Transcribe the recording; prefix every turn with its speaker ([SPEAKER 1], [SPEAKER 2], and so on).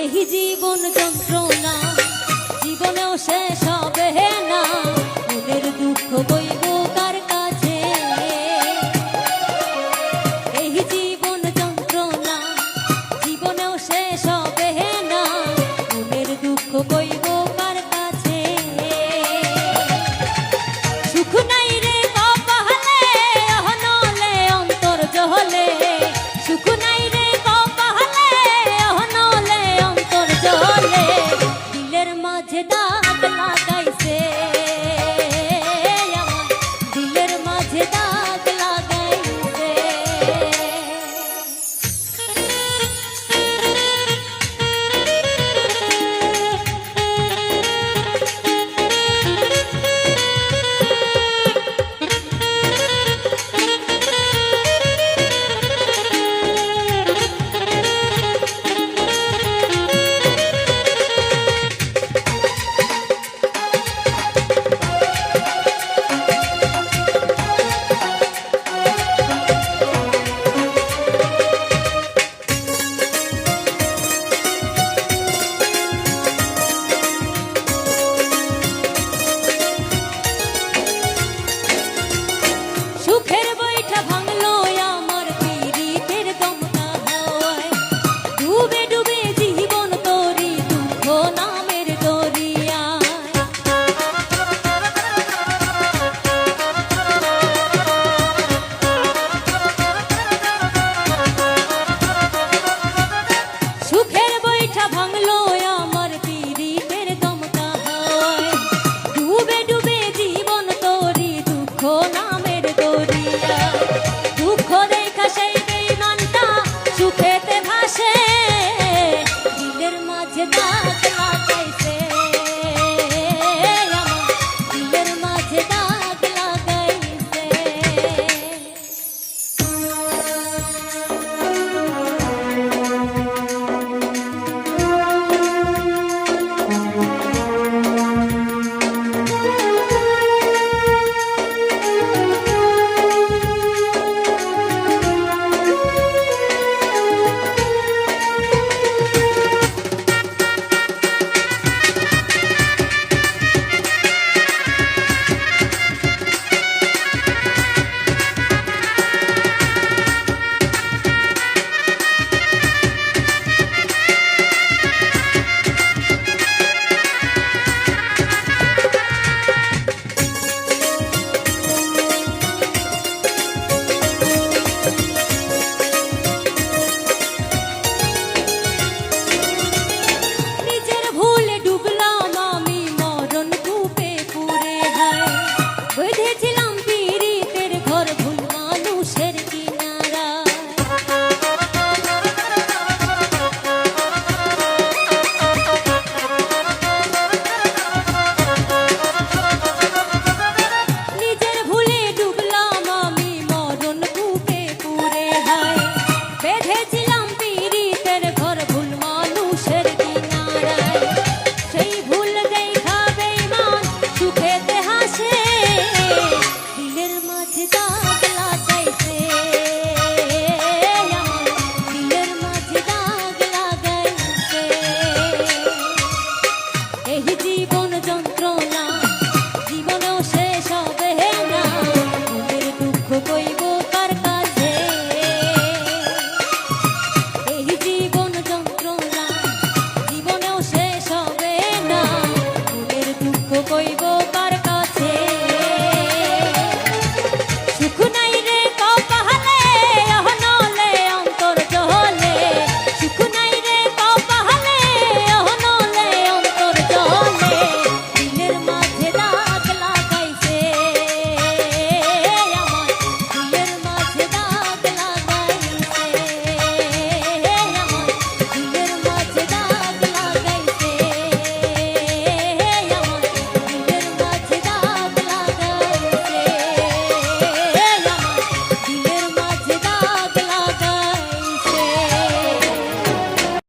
[SPEAKER 1] এই জীবন যন্ত্রণা জীবনেও শেষ হবে না। মনের দুঃখ বই